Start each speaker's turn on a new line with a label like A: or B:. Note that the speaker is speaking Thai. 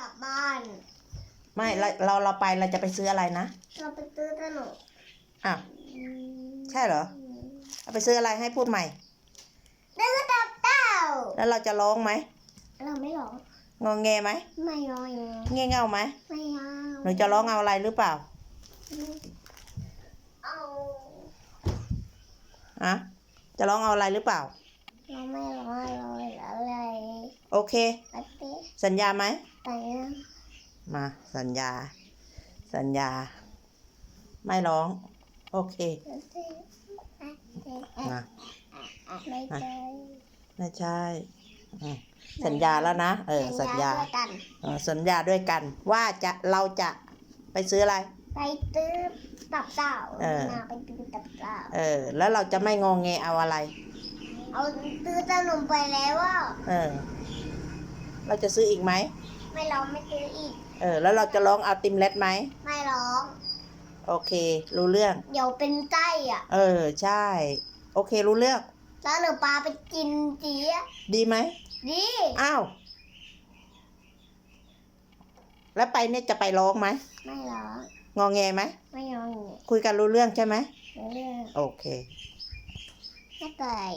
A: กลับบ้าน
B: ไม่เราเราเราไปเราจะไปซื้ออะไรนะ
A: เราไปซื้อขนม
B: อ้าวใช่เหรอเอาไปซื้ออะไรให้พูดใหม่
A: ซื้อตับเต้า
B: แล้วเราจะร้องไหม
A: เราไม่ร้อง
B: งองแงไหม
A: ไม่ร้อง
B: เงี้ยเง่าไหม
A: ไม่เอา
B: หนูจะร้องเอาอะไรหรือเปล่า
A: เอา
B: อะจะร้องเอาอะไรหรือเปล่า
A: เราไม่ร้องอะไรอะไร
B: โอเค
A: ปะเต้
B: สัญญาไหม
A: ไปนะ
B: มาสัญญา สัญญา ไม่ร้อง โอเค
A: ปะเต้ปะเต้
B: มา
A: ไม่เจอ
B: ไม่ใช่อืมสัญญาแล้วนะ เออ สัญญา
A: ด้วยกัน
B: เออสัญญาด้วยกัน ว่าจะเราจะไปซื้ออะไร
A: ไปซื้อตับเต้า
B: เออ
A: นาไปซื้อตับเต้า
B: เออ แล้วเราจะไม่งองแงเอาอะไร
A: เอาซื้อขนมไปแล้วว่า
B: เออ เราจะซื้ออีกไหม
A: ไม่ร้องไม่ซื้ออีก
B: เออ แล้วเราจะร้องเอาติมเล็ดไหม
A: ไม่ร้อง
B: โอเค รู้เรื่อง
A: เดี๋ยวเป็นไส้อะ
B: เออ ใช่ โอเค รู้เรื่อง
A: แล้วหนูปลาไปกินเจี๊ยะ
B: ดีไหม
A: ดี
B: อ้าว แล้วไปเนี่ยจะไปร้องไหม
A: ไม่ร้อง
B: งองแงไหม
A: ไม่ร้อง
B: คุยกันรู้เรื่องใช่ไหม
A: เรื่อง
B: โอเค
A: ไม่เกิด